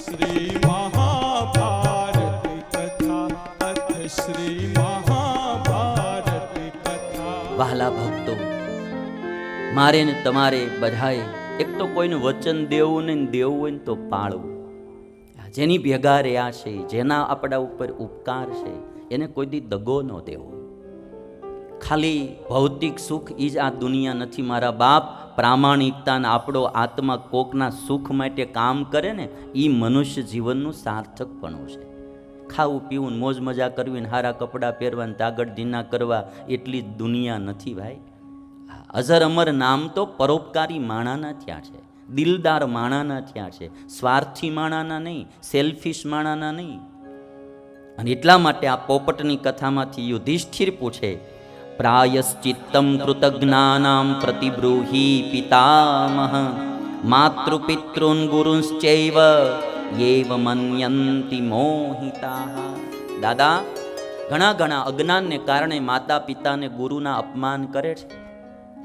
શ્રી મહાભારત શ્રી મહાભારત ભક્તો મારે ને તમારે બધાએ એક તો કોઈનું વચન દેવું ને દેવું હોય ને તો પાળવું. જેની ભેગા રહ્યા છે, જેના આપણા ઉપર ઉપકાર છે, એને કોઈ દી દગો ન દેવો. ખાલી ભૌતિક સુખ એ જ આ દુનિયા નથી. મારા બાપ પ્રામાણિકતાને આપણો આત્મા કોકના સુખ માટે કામ કરે ને એ મનુષ્ય જીવનનું સાર્થકપણું છે. ખાવું, પીવું, મોજ મજા કરવી ને સારા કપડાં પહેરવા ને તાગડ ધીના કરવા એટલી દુનિયા નથી ભાઈ. અઝર અમર નામ તો પરોપકારી માણાના થયા છે. દિલદાર માણાના થયા છે. સ્વાર્થી માણાના નહીં, સેલ્ફિશ માણાના નહીં. અને એટલા માટે આ પોપટની કથામાંથી યુધિષ્ઠિર પૂછે પ્રાયશ્ચિત્તમ કૃતજ્ઞાનામ પ્રતિબ્રૂહી પિતામહ માતૃપિતॄન ગુરુશ્ચૈવ એવ મન્યંતિ મોહિતા દાદા ઘણા ઘણા અજ્ઞાનને કારણે માતા પિતાને ગુરુના અપમાન કરે છે?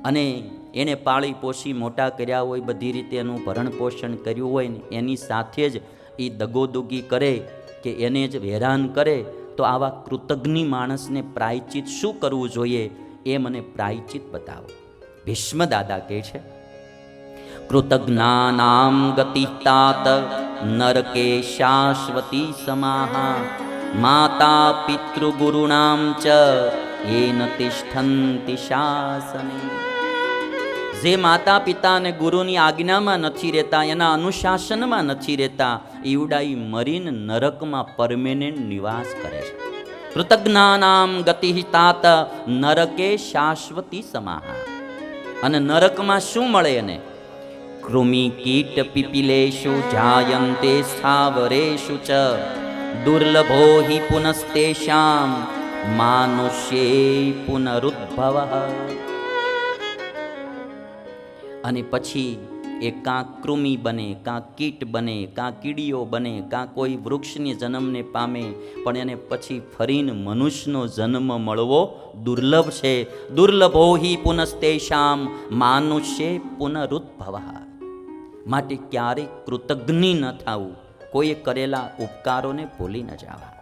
અને એને પાળી પોષી મોટા કર્યા હોય, બધી રીતે એનું ભરણ પોષણ કર્યું હોય ને, એની સાથે જ એ દગોદુગી કરે કે એને જ હેરાન કરે તો આવા કૃતજ્ઞ માણસને પ્રાયચિત શું કરવું જોઈએ એ મને પ્રાયચિત બતાવો. ભીષ્મ દાદા કહે છે, કૃતજ્ઞાનામ ગતિ તાત નરકે શાશ્વતી સમાહા માતા પિતૃગુરુણામ ચ, એન તિષ્ઠંતિ શાસને. જે માતા પિતા અને ગુરુની આજ્ઞામાં નથી રહેતા, એના અનુશાસનમાં નથી રહેતા, ઈવડાઈ મરીને નરકમાં પરમેનન્ટ નિવાસ કરે છે. કૃતજ્ઞાનામ ગતિ તાત નરકે શાશ્વતી સમાહા. અને નરકમાં શું મળે એને? કૃમિ કીટ પીપીલેશુ જાયંતે સ્થાવરેશુ ચ. દુર્લભો હિ પુનસ્તેષામ. માનુષ્યે પુનરુદ્ભવ. અને પછી એ કાં કૃમિ બને કાં કીટ બને કાં કીડીઓ બને કાં કોઈ વૃક્ષની જન્મને પામે, પણ એને પછી ફરીને મનુષ્યનો જન્મ મળવો દુર્લભ છે. દુર્લભો હિ પુનસ્તેષામ માનુષ્ય પુનરુદ્ભવ. માટે ક્યારેય કૃતજ્ઞ ન થવું. કોઈએ કરેલા ઉપકારોને ભૂલી ન જવા.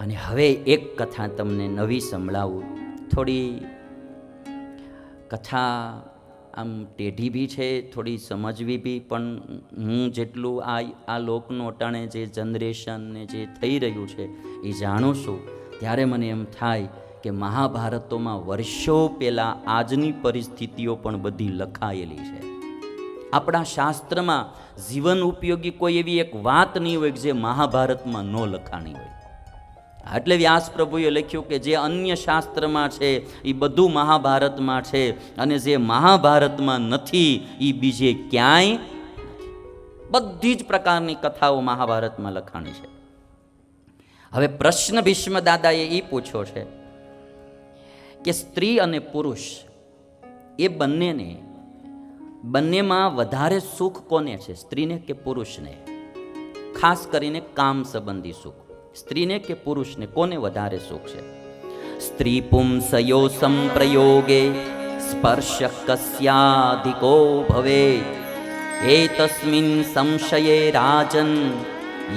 અને હવે એક કથા તમને નવી સંભળાવું. થોડી કથા આમ ટેઢી બી છે, થોડી સમજવી બી, પણ હું જેટલું આ આ લોકનું અટાણે જે જનરેશન ને જે થઈ રહ્યું છે, એ જાણું છું. ત્યારે મને એમ થાય કે મહાભારતોમાં વર્ષો પહેલાં આજની પરિસ્થિતિઓ પણ બધી લખાયેલી છે. આપણા શાસ્ત્રમાં જીવન ઉપયોગી કોઈ એવી એક વાત નહીં હોય જે મહાભારતમાં ન લખાણી હોય. એટલે વ્યાસ પ્રભુએ લખ્યું કે જે અન્ય શાસ્ત્રમાં છે એ બધું મહાભારતમાં છે અને જે મહાભારતમાં નથી એ બીજે ક્યાંય બધી જ પ્રકારની કથાઓ મહાભારતમાં લખાણી છે. હવે પ્રશ્ન ભીષ્મ દાદાએ એ પૂછ્યો છે કે સ્ત્રી અને પુરુષ એ બંનેને, બંનેમાં વધારે સુખ કોને છે, સ્ત્રીને કે પુરુષને? ખાસ કરીને કામ સંબંધી સુખ. સ્ત્રીને કે પુરુષને કોને વધારે સુખ છે? સ્ત્રી પુંસયો સંપ્રયોગે, સ્પર્શ કસ્યાધિકો ભવે. એ તસ્મિન સંશયે રાજન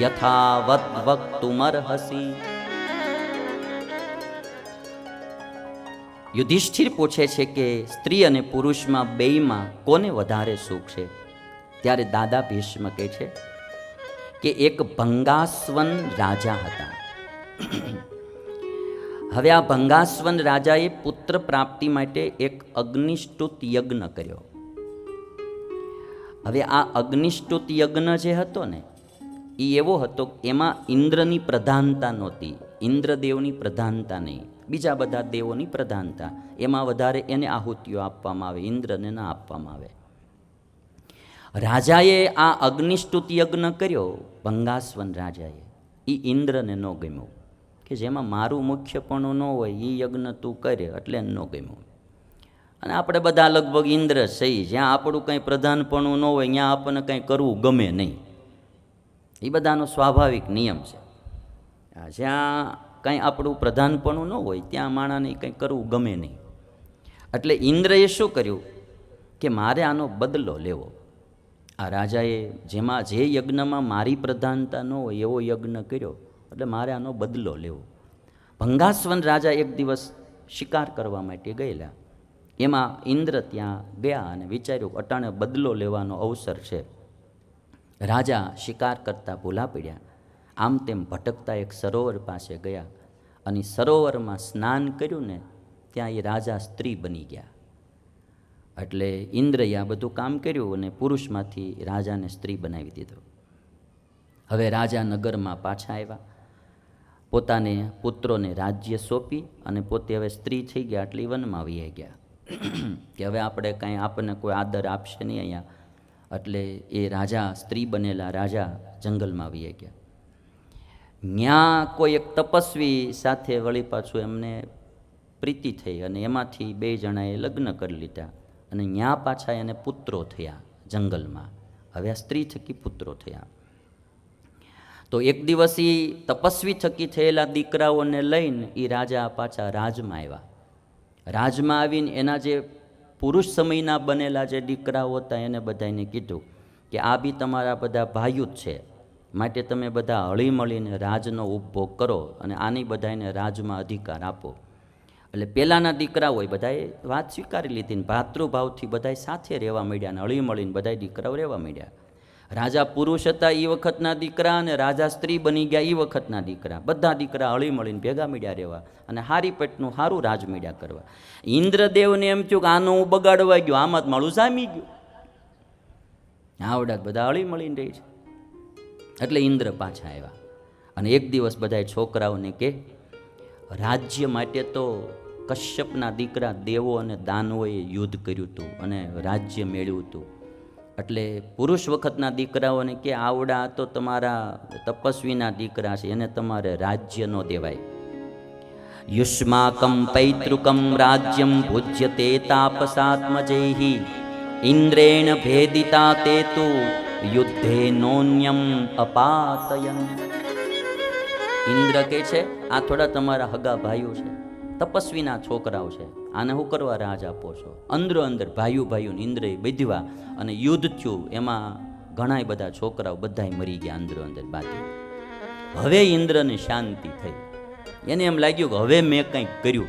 યથાવત વક્તુમર્હસી. યુધિષ્ઠિર પૂછે છે કે સ્ત્રી અને પુરુષમાં બેયમાં કોને વધારે સુખ છે? ત્યારે દાદા ભીષ્મ કહે છે કે એક ભંગાસ્વન રાજા હતા. હવે આ ભંગાસ્વન રાજાએ પુત્ર પ્રાપ્તિ માટે એક અગ્નિષ્ટુત યજ્ઞ કર્યો. હવે આ અગ્નિષ્ટુત યજ્ઞ જે હતો ને, એ એવો હતો એમાં ઇન્દ્રની પ્રધાનતા નહોતી, ઇન્દ્રદેવની પ્રધાનતા નહીં, બીજા બધા દેવોની પ્રધાનતા. એમાં વધારે એને આહુતિઓ આપવામાં આવે, ઇન્દ્રને ના આપવામાં આવે. રાજાએ આ અગ્નિસ્તુત યજ્ઞ કર્યો ભંગાસવન રાજાએ. એ ઇન્દ્રને ન ગમ્યું. કે જેમાં મારું મુખ્યપણું ન હોય એ યજ્ઞ તું કરે એટલે ન ગમ્યું. અને આપણે બધા લગભગ ઇન્દ્ર સહી, જ્યાં આપણું કંઈ પ્રધાનપણું ન હોય, ત્યાં આપણને કંઈ કરવું ગમે નહીં. એ બધાનો સ્વાભાવિક નિયમ છે. જ્યાં કંઈ આપણું પ્રધાનપણું ન હોય, ત્યાં માણાને કંઈ કરવું ગમે નહીં. એટલે ઇન્દ્રએ શું કર્યું? કે મારે આનો બદલો લેવો. આ રાજાએ જેમાં જે યજ્ઞમાં મારી પ્રધાનતા ન હોય એવો યજ્ઞ કર્યો, એટલે મારે આનો બદલો લેવો. ભંગાસવન રાજા એક દિવસ શિકાર કરવા માટે ગયેલા. એમાં ઇન્દ્ર ત્યાં ગયા અને વિચાર્યું, અટાણે બદલો લેવાનો અવસર છે. રાજા શિકાર કરતા ભૂલા પડ્યા. આમ તેમ ભટકતા એક સરોવર પાસે ગયા અને સરોવરમાં સ્નાન કર્યું ને, ત્યાં એ રાજા સ્ત્રી બની ગયા. એટલે ઇન્દ્રએ આ બધું કામ કર્યું અને પુરુષમાંથી રાજાને સ્ત્રી બનાવી દીધો. હવે રાજા નગરમાં પાછા આવ્યા. પોતાને પુત્રોને રાજ્ય સોંપી અને પોતે હવે સ્ત્રી થઈ ગયા એટલે વનમાં વહી ગયા. કે હવે આપણે કાંઈ આપણને કોઈ આદર આપશે નહીં અહીંયા. એટલે એ રાજા, સ્ત્રી બનેલા રાજા જંગલમાં વહી ગયા. ત્યાં કોઈ એક તપસ્વી સાથે વળી પાછું એમને પ્રીતિ થઈ અને એમાંથી બે જણાએ લગ્ન કરી લીધા. અને ત્યાં પાછા એને પુત્રો થયા જંગલમાં. હવે આ સ્ત્રી થકી પુત્રો થયા. તો એક દિવસ એ તપસ્વી થકી થયેલા દીકરાઓને લઈને એ રાજા પાછા રાજમાં આવ્યા. રાજમાં આવીને એના જે પુરુષ સમયના બનેલા જે દીકરાઓ હતા એને બધાને કીધું કે આ બી તમારા બધા ભાઈઓ જ છે. માટે તમે બધા હળીમળીને રાજનો ઉપભોગ કરો અને આની બધાને રાજમાં અધિકાર આપો. એટલે પહેલાંના દીકરા હોય બધાએ વાત સ્વીકારી લીધી ને ભાતૃભાવથી બધાએ સાથે રહેવા માંડ્યા અને હળીમળીને બધા દીકરાઓ રહેવા માંડ્યા. રાજા પુરુષ હતા એ વખતના દીકરા અને રાજા સ્ત્રી બની ગયા એ વખતના દીકરા. બધા દીકરા અળી મળીને ભેગા મીડ્યા રહેવા અને હારી પેટનું સારું રાજ મીડ્યા કરવા. ઇન્દ્રદેવને એમ થયું કે આનો હું બગાડવા ગયો, આમાં જ માળું જામી ગયું. આવડા બધા અળી મળીને રહી છે. એટલે ઇન્દ્ર પાછા આવ્યા. અને એક દિવસ બધાએ છોકરાઓને કે, રાજ્ય માટે તો કશ્યપના દીકરા દેવો અને દાનવોએ યુદ્ધ કર્યું હતું અને રાજ્ય મેળવ્યું હતું. એટલે પુરુષ વખતના દીકરાઓને કે આવડા તો તમારા તપસ્વીના દીકરા છે, એને તમારે રાજ્ય ન દેવાય. યુષ્માકમ પૈતૃકમ રાજ્યમ ભુજ્યતે તાપસાત્મજૈ ઇન્દ્રેણ ભેદિતા તે તો યુદ્ધે નોન્યમ અપાતયન ઇન્દ્ર કે છે, આ થોડા તમારા હગા ભાઈઓ છે. તપસ્વીના છોકરાઓ છે. આને હું કરવા રાજ આપો છો. અંદરો અંદર ભાઈઓ ભાઈઓ ઇન્દ્રએ બિધવા અને યુદ્ધ થયું. એમાં ઘણા બધા છોકરાઓ બધાય મરી ગયા અંદરો અંદર બાકી. હવે ઇન્દ્રને શાંતિ થઈ. એને એમ લાગ્યું કે હવે મેં કંઈક કર્યું.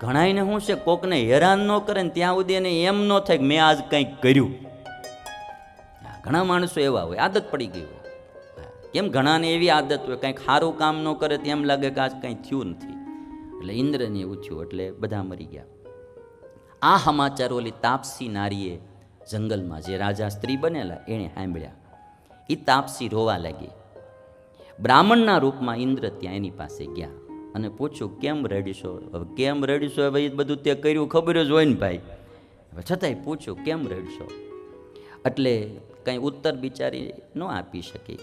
ઘણાયને શું છે? કોકને હેરાન ન કરે ને ત્યાં સુધી એને એમ ન થાય કે મેં આજ કંઈક કર્યું. ઘણા માણસો એવા હોય, આદત પડી ગઈ હોય. કેમ ઘણાને એવી આદત હોય, કંઈક સારું કામ ન કરે તો એમ લાગે કે આજ કંઈ થયું નથી. એટલે ઇન્દ્રને એવું એટલે બધા મરી ગયા. આ સમાચાર ઓલી તાપસી નારીએ જંગલમાં જે રાજા સ્ત્રી બનેલા એણે સાંભળ્યા. એ તાપસી રોવા લાગી. બ્રાહ્મણના રૂપમાં ઇન્દ્ર ત્યાં એની પાસે ગયા અને પૂછ્યું, કેમ રડીશો? હવે કેમ રડીશો? હવે એ બધું તે કર્યું, ખબર જ હોય ને ભાઈ. હવે છતાંય પૂછ્યું, કેમ રડશો? એટલે કંઈ ઉત્તર બિચારી ન આપી શકી.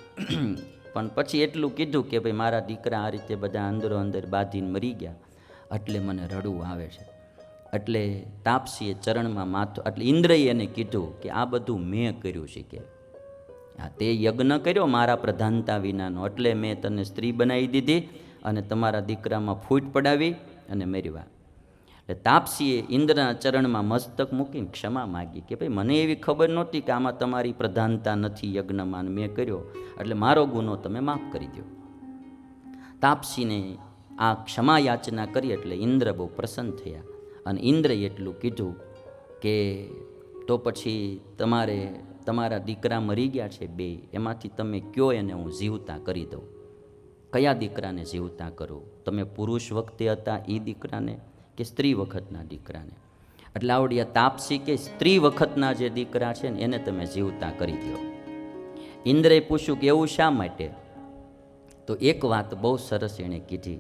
પણ પછી એટલું કીધું કે ભાઈ મારા દીકરા આ રીતે બધા અંદરો અંદર બાંધીને મરી ગયા. એટલે મને રડવું આવે છે. એટલે તાપસીએ ચરણમાં માથું, એટલે ઇન્દ્રએ એને કીધું કે આ બધું મેં કર્યું છે કે. હા તે યજ્ઞ કર્યો મારા પ્રધાનતા વિનાનો. એટલે મેં તને સ્ત્રી બનાવી દીધી અને તમારા દીકરામાં ફૂટ પડાવી અને મેરવા એટલે તાપસીએ ઇન્દ્રના ચરણમાં મસ્તક મૂકીને ક્ષમા માગી કે ભાઈ, મને એવી ખબર નહોતી કે આમાં તમારી પ્રધાનતા નથી યજ્ઞમાં મેં કર્યો. એટલે મારો ગુનો તમે માફ કરી દો તાપસીને આ ક્ષમા યાચના કરી એટલે ઇન્દ્ર બહુ પ્રસન્ન થયા. અને ઇન્દ્રએ એટલું કીધું કે તો પછી તમારે તમારા દીકરા મરી ગયા છે બે, એમાંથી તમે કયો એને હું જીવતા કરી દઉં? કયા દીકરાને જીવતા કરું? તમે પુરુષ વખતે હતા એ દીકરાને? કે સ્ત્રી વખતના દીકરાને. એટલે આવડિયા તાપસી કે સ્ત્રી વખતના જે દીકરા છે ને, એને તમે જીવતા કરી દો. ઇન્દ્રે પૂછ્યું કે એવું શા માટે? તો એક વાત બહુ સરસ એણે કીધી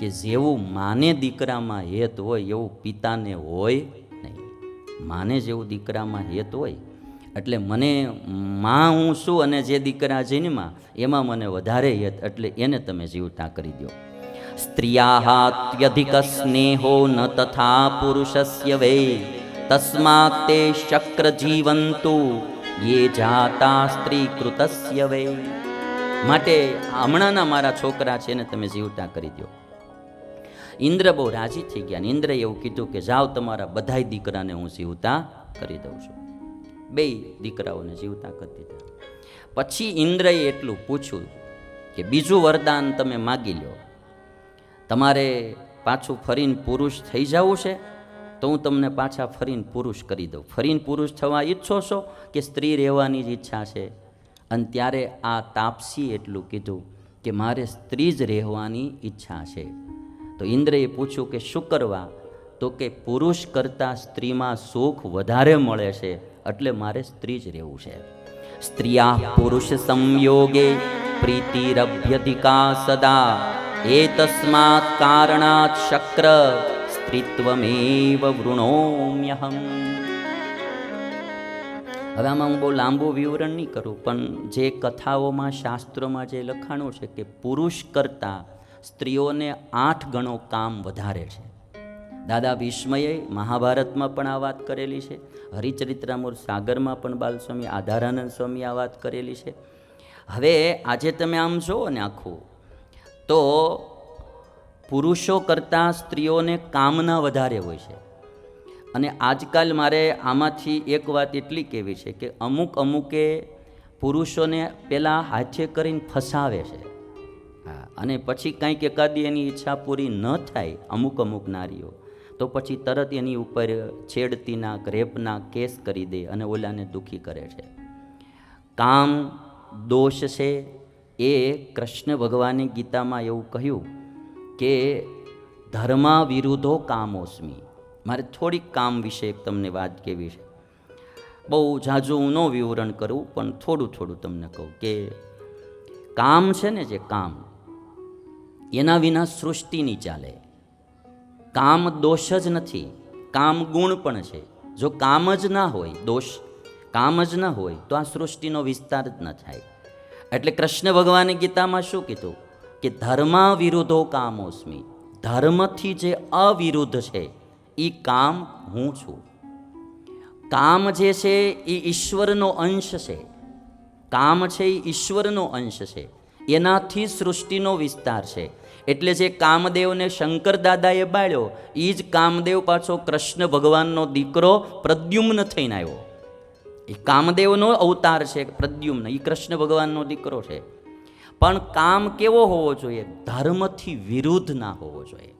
કે જેવું માને દીકરામાં હેત હોય, એવું પિતાને હોય નહીં. માને જેવું દીકરામાં હેત હોય. એટલે મને માં હું શું અને જે દીકરા જન્મા એમાં મને વધારે હેત, એટલે એને તમે જીવતા કરી દો. સ્ત્રિયાત્યધિક સ્નેહો ન તથા પુરુષસ્ય વૈ તસ્માત તે શક્ર જીવંતુ યે જાતા સ્ત્રી કૃતસ્ય વે માટે હમણાંના મારા છોકરા છે એને તમે જીવતા કરી દો ઇન્દ્ર બહુ રાજી થઈ ગયા અને ઇન્દ્રએ એવું કીધું કે જાઓ તમારા બધાય દીકરાને હું જીવતા કરી દઉં છું. બેય દીકરાઓને જીવતા કરી દીધા. પછી ઇન્દ્રએ એટલું પૂછ્યું કે બીજું વરદાન તમે માગી લો તમારે પાછું ફરીને પુરુષ થઈ જવું છે, તો હું તમને પાછા ફરીને પુરુષ કરી દઉં. ફરીને પુરુષ થવા ઈચ્છો છો કે સ્ત્રી રહેવાની જ ઈચ્છા છે? અને ત્યારે આ તાપસી એટલું કીધું કે મારે સ્ત્રી જ રહેવાની ઈચ્છા છે. તો ઇન્દ્રએ પૂછ્યું કે શું કરવા? તો કે પુરુષ કરતાં સ્ત્રીમાં સુખ વધારે મળે છે, એટલે મારે સ્ત્રી જ રહેવું છે. સ્ત્રિયા પુરુષ સંયોગે પ્રીતિરભ્યતિકા સદા. એ તસ્માત કારણાત શક્ર સ્ત્રીત્વમેવ વૃણોમ્યહમ હવે આમાં હું બહુ લાંબુ વિવરણ નહીં કરું, પણ જે કથાઓમાં, શાસ્ત્રોમાં જે લખાણું છે કે પુરુષ કરતાં સ્ત્રીઓને આઠ ગણો કામ વધારે છે. દાદા વિસ્મયે મહાભારતમાં પણ આ વાત કરેલી છે, હરિચરિત્રામૂર સાગરમાં પણ બાલસ્વામી આધારાનંદ સ્વામી આ વાત કરેલી છે. હવે આજે તમે આમ જુઓ ને આખું તો પુરુષો કરતાં સ્ત્રીઓને કામના વધારે હોય છે. અને આજકાલ મારે આમાંથી એક વાત એટલી કહેવી છે કે અમુક અમુકે પુરુષોને પહેલાં હાથે કરીને ફસાવે છે. હા, અને પછી કંઈક એકાદી એની ઈચ્છા પૂરી ન થાય અમુક અમુક નારીઓ, તો પછી તરત એની ઉપર છેડતીના રેપના કેસ કરી દે અને ઓલાને દુઃખી કરે છે. કામ, દોષ છે એ કૃષ્ણ ભગવાને ગીતામાં એવું કહ્યું કે ધર્મા વિરુદ્ધો કામોસ્મી. મારે થોડીક કામ વિશે તમને વાત કહેવી છે. બહુ ઝાઝુ હું ન વિવરણ કરું, પણ થોડું થોડું તમને કહું કે કામ છે ને જે કામ, એના વિના સૃષ્ટિ નહીં ચાલે. કામ દોષ જ નથી, કામ ગુણ પણ છે. જો કામ જ ના હોય, દોષ કામ જ ના હોય, તો આ સૃષ્ટિનો વિસ્તાર જ ન થાય. એટલે કૃષ્ણ ભગવાને ગીતામાં શું કીધું? કે ધર્મા વિરુદ્ધો કામોસ્મી. ધર્મથી જે અવિરુદ્ધ છે એ કામ હું છું. કામ જે છે એ ઈશ્વરનો અંશ છે. કામ છે એ ઈશ્વરનો અંશ છે. એનાથી સૃષ્ટિનો વિસ્તાર છે. એટલે જે કામદેવને શંકર દાદાએ બાળ્યો એ જ કામદેવ પાછો કૃષ્ણ ભગવાનનો દીકરો પ્રદ્યુમ્ન થઈને આવ્યો. એ કામદેવનો અવતાર છે પ્રદ્યુમ્ન. એ કૃષ્ણ ભગવાનનો દીકરો છે. પણ કામ કેવો હોવો જોઈએ? ધર્મથી વિરુદ્ધ ના હોવો જોઈએ.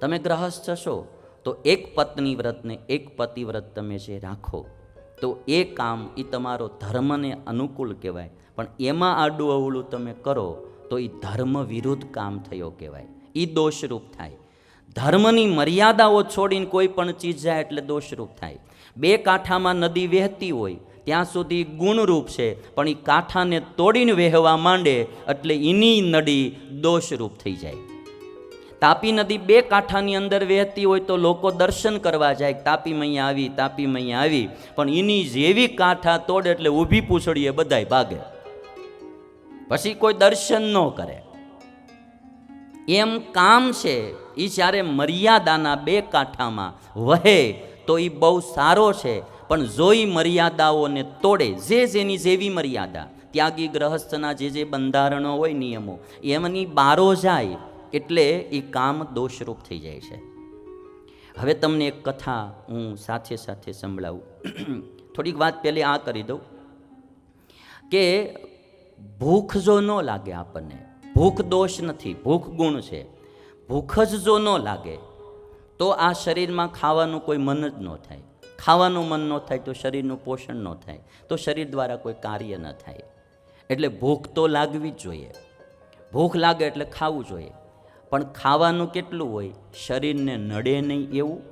તમે ગ્રહસ્થ છો, તો એક પત્ની વ્રતને એક પતિવ્રત તમે જે રાખો, તો એ કામ એ તમારો ધર્મને અનુકૂળ કહેવાય. પણ એમાં આડું અવળું તમે કરો, તો એ ધર્મ વિરુદ્ધ કામ થયો કહેવાય. એ દોષરૂપ થાય. ધર્મની મર્યાદાઓ છોડીને કોઈ પણ ચીજ જાય એટલે દોષરૂપ થાય. બે કાંઠામાં નદી વહેતી હોય, ત્યાં સુધી ગુણરૂપ છે, પણ એ કાંઠાને તોડીને વહેવા માંડે એટલે એની નદી દોષરૂપ થઈ જાય. તાપી નદી બે કાંઠાની અંદર વહેતી હોય તો લોકો દર્શન કરવા જાય, તાપી મૈયા આવી, તાપી મૈયા આવી, પણ એની જેવી કાંઠા તોડે એટલે ઊભી પૂછડીએ બધાય ભાગે. પછી કોઈ દર્શન ન કરે. એમ કામ છે એ જ્યારે મર્યાદાના બે કાંઠામાં વહે તો એ બહુ સારો છે. પણ જોઈ મર્યાદાઓને તોડે, જે જેની જેવી મર્યાદા, ત્યાગી ગ્રહસ્થના જે જે બંધારણો હોય નિયમો, એમની બારો જાય એટલે એ કામ દોષરૂપ થઈ જાય છે. હવે તમને એક કથા હું સાથે સાથે સંભળાવું. થોડીક વાત પહેલી આ કરી દઉં. કે ભૂખ જો ન લાગે આપણને, ભૂખ દોષ નથી, ભૂખ ગુણ છે. ભૂખ જ જો ન લાગે તો આ શરીરમાં ખાવાનું કોઈ મન જ ન થાય. ખાવાનું મન ન થાય તો શરીરનું પોષણ ન થાય. તો શરીર દ્વારા કોઈ કાર્ય ન થાય. એટલે ભૂખ તો લાગવી જ જોઈએ. ભૂખ લાગે એટલે ખાવું જોઈએ. પણ ખાવાનું કેટલું હોય? શરીરને નડે નહીં એવું?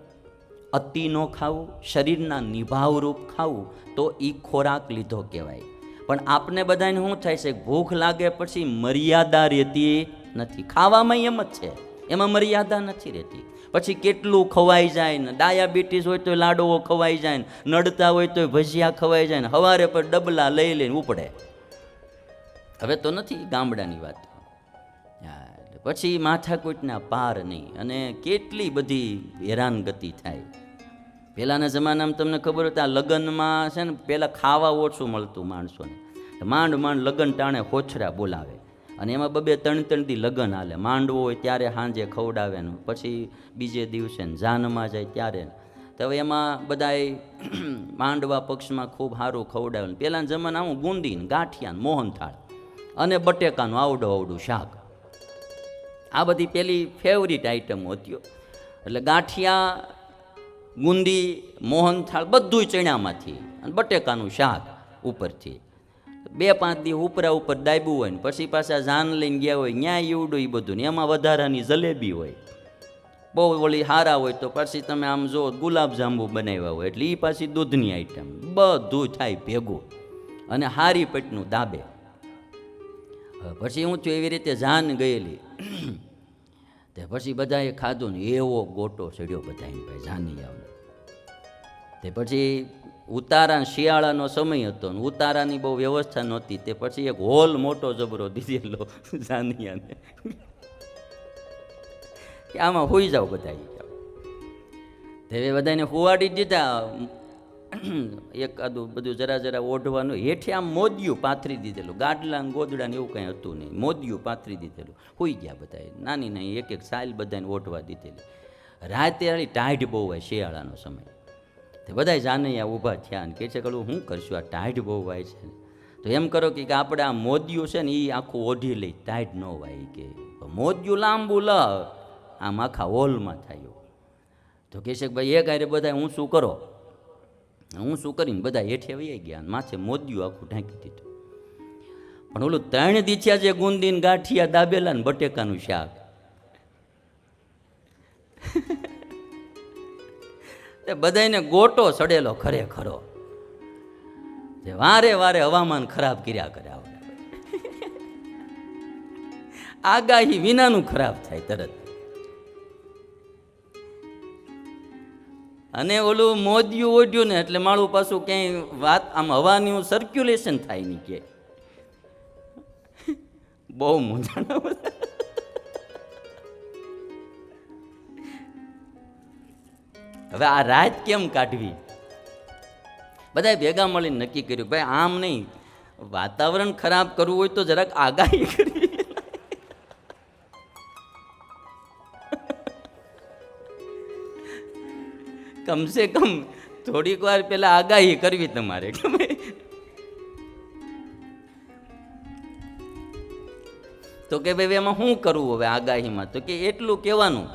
અતિ ન ખાવું? શરીરના નિભાવરૂપ ખાવું? તો એ ખોરાક લીધો કહેવાય. પણ આપને બધાને શું થાય છે? ભૂખ લાગે પછી મર્યાદા રહેતી નથી. ખાવામાં એમ જ છે. એમાં મર્યાદા નથી રહેતી. પછી કેટલું ખવાઈ જાય ને? ડાયાબિટીસ હોય તો લાડવો ખવાઈ જાય ને. નડતા હોય તો ભજીયા ખવાઈ જાય ને. સવારે પર ડબલા લઈ લઈને ઉપડે. હવે તો નથી ગામડાની વાત. પછી માથાકૂટના પાર નહીં. અને કેટલી બધી હેરાનગતિ થાય. પહેલાંના જમાનામાં તમને ખબર હોય તો આ લગ્નમાં છે ને પહેલાં ખાવા ઓછું મળતું માણસોને. માંડ માંડ લગ્ન ટાણે હોછરા બોલાવે. અને એમાં બબે ત્રણ ત્રણથી લગ્ન હાલે. માંડવો હોય ત્યારે સાંજે ખવડાવે ને પછી બીજે દિવસે ને જાનમાં જાય ત્યારે. તો હવે એમાં બધાય માંડવા પક્ષમાં ખૂબ સારું ખવડાવે ને પહેલાં જમાના હું બુંદી ને ગાંઠિયા મોહનથાળ અને બટેકાનું આવડું આવડું શાક. આ બધી પેલી ફેવરિટ આઈટમો હતી એટલે ગાંઠિયા, ગુંદી, મોહનથાળ બધુંય ચણામાંથી અને બટેકાનું શાક ઉપરથી. બે, પાંચ દી ઉપરા ઉપર દાબ્યું હોય ને, પછી પાછા જાન લઈને ગયા હોય, ન્યાય એવડું એ બધું ને, એમાં વધારાની જલેબી હોય. બહુ ઓલી હારા હોય તો પછી તમે આમ જો ગુલાબજાંબુ બનાવ્યા હોય, એટલે એ પાછી દૂધની આઈટમ બધું થાય ભેગું. અને હારી પેટનું દાબે. પછી હું છું એવી રીતે જાન ગયેલી. તે પછી બધાએ ખાધું ને, એવો ગોટો ચડ્યો બધાને ભાઈ જાની આવે તે પછી ઉતારા શિયાળાનો સમય હતો ને ઉતારાની બહુ વ્યવસ્થા નહોતી. તે પછી એક હોલ મોટો જબરો દીધેલો જાનિયાને. કે આમાં હોઈ જાઓ બધા ઈ કે. તે બધાને હુવાડી દીધા. એક આદું બધું જરા જરા ઓઢવાનું. હેઠે આમ મોદિયું પાથરી દીધેલું. ગાડલા ગોદડા ને એવું કંઈ હતું નહીં. મોદિયું પાથરી દીધેલું. હોઈ ગયા બધાએ. નાની નાની એક એક સાઇલ બધાને ઓઢવા દીધેલી. રાતે વાળી ટાઢ બહુ હોય શિયાળાનો સમય. તે બધા આ ઊભા થયા ને કહે છે કલું શું કરશું? આ ટાઢ બહુ વાય છે તો એમ કરો કે કે આપણે આ મોદિયું છે ને એ આખું ઓઢી લઈ ટાઢ ન વાય કે. મોદિયું લાંબુ લ આમ આખા હોલમાં થાય. તો કહે છે કે ભાઈ, એક હારે બધા હું શું કરો? હું શું કરીને બધા હેઠે વહી ગયા અને માથે મોદિયું આખું ઢાંકી દીધું. પણ ઓલું ત્રણ દીથિયા જે ગુંદીન ગાંઠિયા દાબેલા ને બટેકાનું શાક. તે બધાને ગોટો ચડેલો ખરેખરો. જે વારે વારે હવામાન ખરાબ કર્યા કરે આપણે આગાહી વિનાનું ખરાબ થાય તરત. અને ઓલું મોદિયું ઓઢ્યું ને એટલે મારું પાછું ક્યાંય વાત, આમ હવાનું સર્ક્યુલેશન થાય નહીં કે. બહુ મૂંઝાણા બધા હવે આ રાત કેમ કાઢવી? બધાએ ભેગા મળીને નક્કી કર્યું, ભાઈ, આમ નહીં, વાતાવરણ ખરાબ કરવું હોય તો જરાક આગાહી કરવી. કમસે કમ થોડીક વાર પેલા આગાહી કરવી તમારે તો કે ભાઈ, એમાં શું કરવું હવે આગાહીમાં? તો કે, એટલું કહેવાનું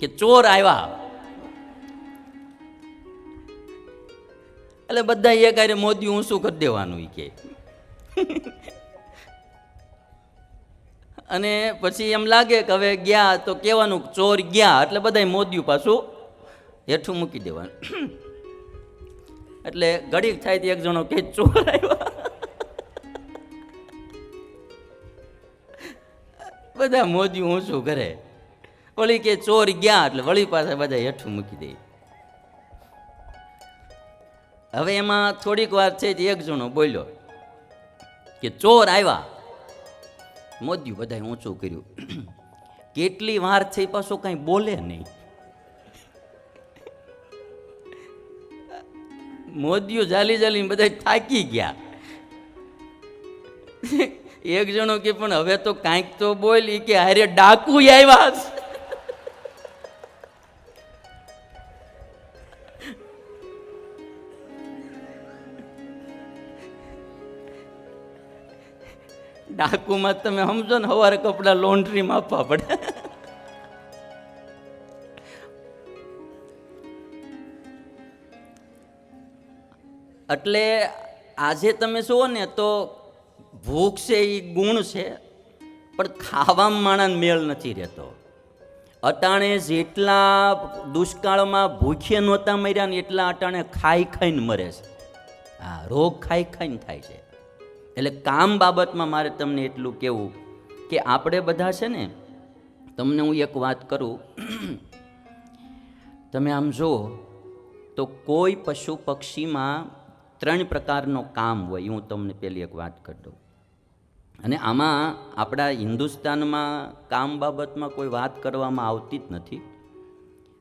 કે ચોર આવ્યા. એટલે બધા એક હારે મોદી શું કરી દેવાનું એ કે. અને પછી એમ લાગે કે હવે ગયા તો કહેવાનું ચોર ગયા, એટલે બધા મોદીયું પાછું હેઠું મૂકી દેવાનું. એટલે ઘડીક થાય તો એક જણો કે ચોર આવ્યા. બધા મોદિયું શું કરે. વળી કે ચોર ગયા, એટલે વળી પાસે બધા હેઠું મૂકી દે. હવે એમાં થોડીક વાર છે જ એક જણો બોલ્યો કે ચોર આવ્યા મોદ્યું બધાએ ઊંચું કર્યું. કેટલી વાર થઈ પાછું કાંઈ બોલે નહીં. મોદિયું જાલી જાલીને બધા થાકી ગયા. એક જણો કે પણ હવે તો કાંઈક તો બોલ કે હારે ડાકુ આવ્યા ડાકુમાં તમે સમજો ને, સવારે કપડાં લોન્ડ્રીમાં આપવા પડે. એટલે આજે તમે જુઓ ને, તો ભૂખ છે એ ગુણ છે, પણ ખાવામાં માણસ મેળ નથી રહેતો. અટાણે જેટલા દુષ્કાળમાં ભૂખે નહોતા મર્યા ને, એટલા અટાણે ખાઈ ખાઈને મરે છે. હા, રોગ ખાઈ ખાઈને થાય છે. એટલે કામ બાબતમાં મારે તમને એટલું કહેવું કે આપણે બધા છે ને, તમને હું એક વાત કરું, તમે આમ જુઓ તો કોઈ પશુ પક્ષીમાં ત્રણ પ્રકારનો કામ હોય, હું તમને પહેલી એક વાત કરી દઉં. અને આમાં આપણા હિન્દુસ્તાનમાં કામ બાબતમાં કોઈ વાત કરવામાં આવતી જ નથી.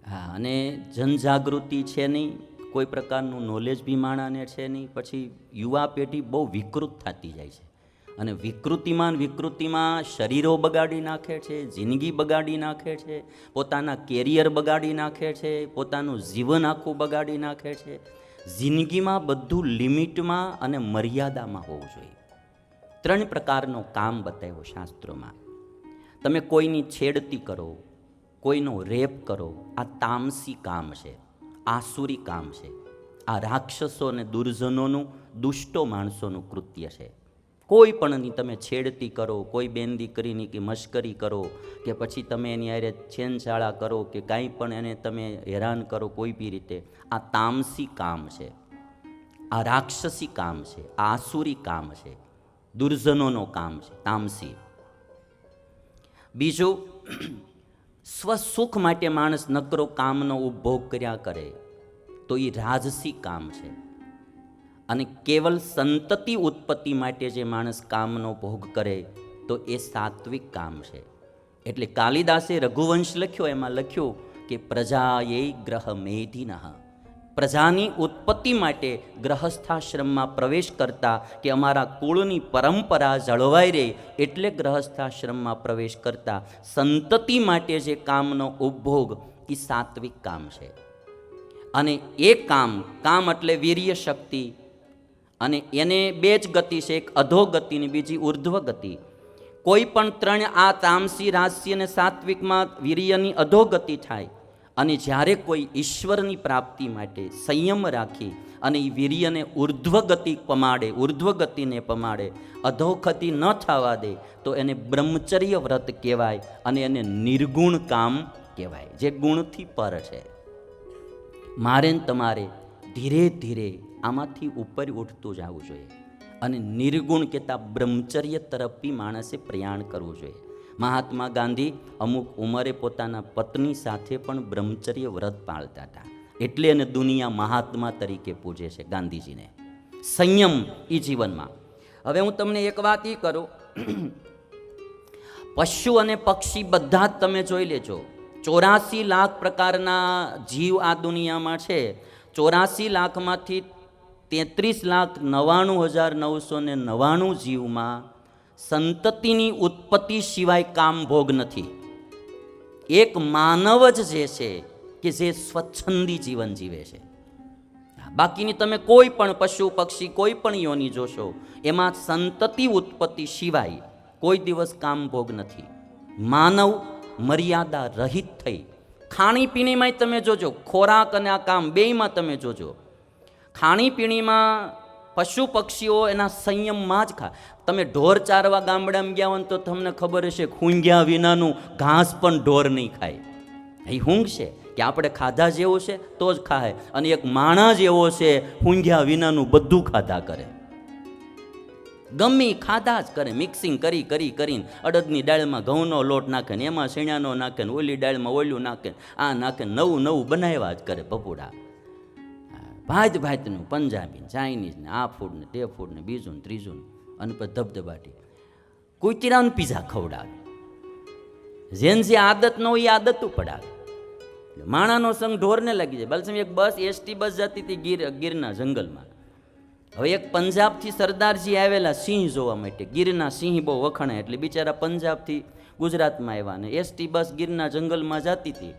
હા, અને જનજાગૃતિ છે નહીં કોઈ પ્રકારનું નોલેજ બી માણાને છે નહીં. પછી યુવા પેઢી બહુ વિકૃત થતી જાય છે. અને વિકૃતિમાં વિકૃતિમાં શરીરો બગાડી નાખે છે, જિંદગી બગાડી નાખે છે, પોતાના કેરિયર બગાડી નાખે છે, પોતાનું જીવન આખું બગાડી નાખે છે. જિંદગીમાં બધું લિમિટમાં અને મર્યાદામાં હોવું જોઈએ. ત્રણ પ્રકારનું કામ બતાવ્યો શાસ્ત્રોમાં. તમે કોઈની છેડતી કરો, કોઈનો રેપ કરો, આ તામસી કામ છે. આસુરી કામ છે. આ રાક્ષસો અને દુર્જનોનું, દુષ્ટો માણસોનું કૃત્ય છે. કોઈ પણની તમે છેડતી કરો, કોઈ બેન દીકરીની કે મશ્કરી કરો, કે પછી તમે એની હારે છેનછાળા કરો, કે કાંઈ પણ એને તમે હેરાન કરો કોઈ બી રીતે, આ તામસી કામ છે. આ રાક્ષસી કામ છે. આ આસુરી કામ છે. દુર્જનોનો કામ છે. તામસી. બીજું સ્વસુખ માટે માણસ નકરો કામનો ઉપભોગ કર્યા કરે, તો એ રાજસી કામ છે. અને કેવલ સંતતિ ઉત્પત્તિ માટે જે માણસ કામનો ભોગ કરે, તો એ સાત્વિક કામ છે. એટલે કાલિદાસે રઘુવંશ લખ્યો, એમાં લખ્યું કે પ્રજાએ ગ્રહ મેધિનઃ. પ્રજાની ઉત્પત્તિ માટે ગ્રહસ્થાશ્રમમાં પ્રવેશ કરતા કે અમારા કુળની પરંપરા જળવાઈ રહે એટલે ગ્રહસ્થાશ્રમમાં પ્રવેશ કરતા. સંતતિ માટે જે કામનો ઉપભોગ એ સાત્વિક કામ છે. અને એ કામ કામ એટલે વીર્ય શક્તિ. અને એને બે જ ગતિ છે, એક અધોગતિ ને બીજી ઉર્ધ્વ ગતિ. કોઈ પણ ત્રણ આ તામસી રાજસી અને સાત્વિકમાં વીર્યની અધોગતિ થાય અને જ્યારે કોઈ ઈશ્વરની પ્રાપ્તિ માટે સંયમ રાખી અને એ વીર્યને ઉર્ધ્વગતિ પમાડે, ઉર્ધ્વગતિને પમાડે, અધોખતી ન થવા દે, તો એને બ્રહ્મચર્ય વ્રત કહેવાય અને એને નિર્ગુણ કામ કહેવાય, જે ગુણથી પર છે. મારે તમારે ધીરે ધીરે આમાંથી ઉપર ઉઠતું જવું જોઈએ અને નિર્ગુણ કહેતા બ્રહ્મચર્ય તરફથી માણસે પ્રયાણ કરવું જોઈએ. મહાત્મા ગાંધી અમુક ઉંમરે પોતાના પત્ની સાથે પણ બ્રહ્મચર્ય વ્રત પાળતા હતા. એટલે એને દુનિયા મહાત્મા તરીકે પૂજે છે ગાંધીજીને. સંયમ એ જીવનમાં. હવે હું તમને એક વાત એ કરું. પશુ અને પક્ષી બધા જ તમે જોઈ લેજો. ચોરાસી લાખ પ્રકારના જીવ આ દુનિયામાં છે. ચોરાસી લાખમાંથી તેત્રીસ લાખ નવ્વાણું હજાર નવસો ને નવ્વાણું જીવમાં સંતતિની ઉત્પત્તિ સિવાય કામ ભોગ નથી. એક માનવ જ જે છે કે જે સ્વચ્છંદી જીવન જીવે છે. બાકીની તમે કોઈ પણ પશુ, પક્ષી, કોઈ પણ યોની જોશો, એમાં સંતતિ ઉત્પત્તિ સિવાય કોઈ દિવસ કામ ભોગ નથી. માનવ મર્યાદા રહિત થઈ. ખાણીપીણીમાંય તમે જોજો, ખોરાક અને આ કામ બેયમાં તમે જોજો. ખાણીપીણીમાં પશુ પક્ષીઓ એના સંયમમાં જ ખા. તમે ઢોર ચારવા ગામડામાં ગયા હોય તો તમને ખબર હશે, ખૂંગ્યા વિનાનું ઘાસ પણ ઢોર નહીં ખાય. એ ઊંઘ છે કે આપણે ખાધા જેવો છે તો જ ખાય. અને એક માણા જેવો છે ઊંઘ્યા વિનાનું બધું ખાધા કરે. ગમી ખાધા જ કરે, મિક્સિંગ કરી કરી, કરીને. અડદની દાળમાં ઘઉંનો લોટ નાખે ને એમાં શેણાનો નાખે ઓલી દાળમાં ઓલું નાખે આ નાખે નવું નવું બનાવ્યા જ કરે બપોડા ભાત ભાતનું પંજાબી ચાઇનીઝ ને આ ફૂડ ને તે ફૂડ ને બીજું ત્રીજું ને, અને પછી ધબધબાટી. કુતરાને પીઝા ખવડાવે. જેન જે આદત ન હોય એ આદત પડાવે માણાનો સંગ ઢોરને લાગી જાય. બલસમ એક બસ એસટી બસ જતી હતી ગીર, ગીરના જંગલમાં. હવે એક પંજાબથી સરદારજી આવેલા સિંહ જોવા માટે. ગીરના સિંહ બહુ વખણાય, એટલે બિચારા પંજાબથી ગુજરાતમાં આવ્યા ને એસટી બસ ગીરના જંગલમાં જતી હતી.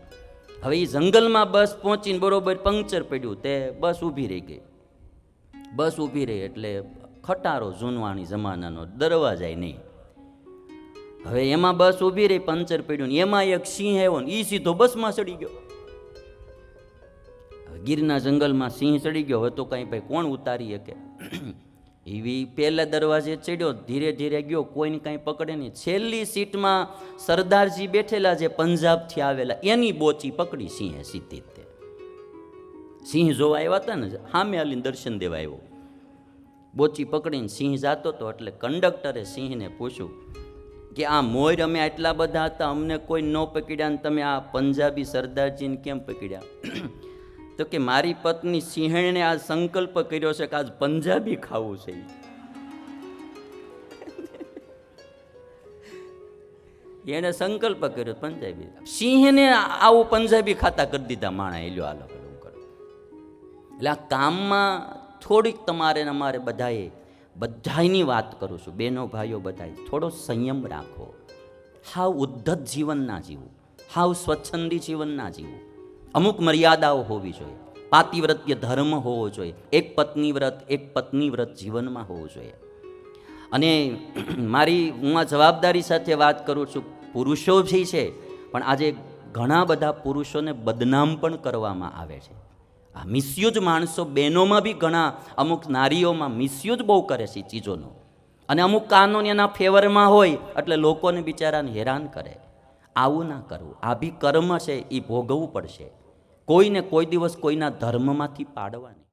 હવે એ જંગલમાં બસ પહોંચીને બરોબર પંક્ચર પડ્યું તે બસ ઊભી રહી ગઈ. બસ ઊભી રહી એટલે ખટારો જૂનવાણી જમાનાનો, દરવાજાય નહીં. હવે એમાં બસ ઊભી રહી પંચર પડ્યું ને એમાં એક સિંહ આવ્યો ને એ સીધો બસમાં ચડી ગયો. ગીરના જંગલમાં સિંહ ચડી ગયો, હવે તો કાંઈ ભાઈ કોણ ઉતારી શકે? એવી પહેલા દરવાજે ચડ્યો, ધીરે ધીરે ગયો, કોઈને કાંઈ પકડે નહીં. છેલ્લી સીટમાં સરદારજી બેઠેલા જે પંજાબથી આવેલા. એની બોચી પકડી સિંહે સીધી તે. સિંહ જોવા આવ્યા હતા ને સામે આલીને દર્શન દેવા આવ્યો બોચી પકડીને સિંહ જાતો હતો એટલે કંડક્ટરે સિંહને પૂછ્યું કે, આ મોર અમે આટલા બધા હતા, અમને કોઈ ન પકડ્યા ને તમે આ પંજાબી સરદારજીને કેમ પકડ્યા? તો કે મારી પત્ની સિંહણને આ સંકલ્પ કર્યો છે કે આજ પંજાબી ખાવું છે. એણે સંકલ્પ કર્યો પંજાબી. સિંહને આવું પંજાબી ખાતા કરી દીધા માણા એ લ્યો આ લોકો કરો. એટલે આ કામમાં થોડીક તમારે અમારે બધાએ બધાયની વાત કરું છું, બેનો, ભાઈઓ બધાય થોડો સંયમ રાખો. હાવ ઉદ્ધત જીવન ના જીવું. હાવ સ્વચ્છંદી જીવન ના જીવવું અમુક મર્યાદાઓ હોવી જોઈએ. પાતિવ્રત્ય ધર્મ હોવો જોઈએ. એક પત્ની વ્રત, એક પત્ની વ્રત જીવનમાં હોવું જોઈએ. અને મારી, હું આ જવાબદારી સાથે વાત કરું છું. પુરુષો જી છે, પણ આજે ઘણા બધા પુરુષોને બદનામ પણ કરવામાં આવે છે. આ મિસયુઝ માણસો બહેનોમાં બી ઘણા, અમુક નારીઓમાં મિસયુઝ બહુ કરે છે ચીજોનો. અને અમુક કાનૂન એના ફેવરમાં હોય, એટલે લોકોને બિચારાને હેરાન કરે. આવું ના કરવું. આ બી કર્મ છે એ ભોગવવું પડશે. કોઈને કોઈ દિવસ કોઈના ધર્મમાંથી પાડવા નહીં.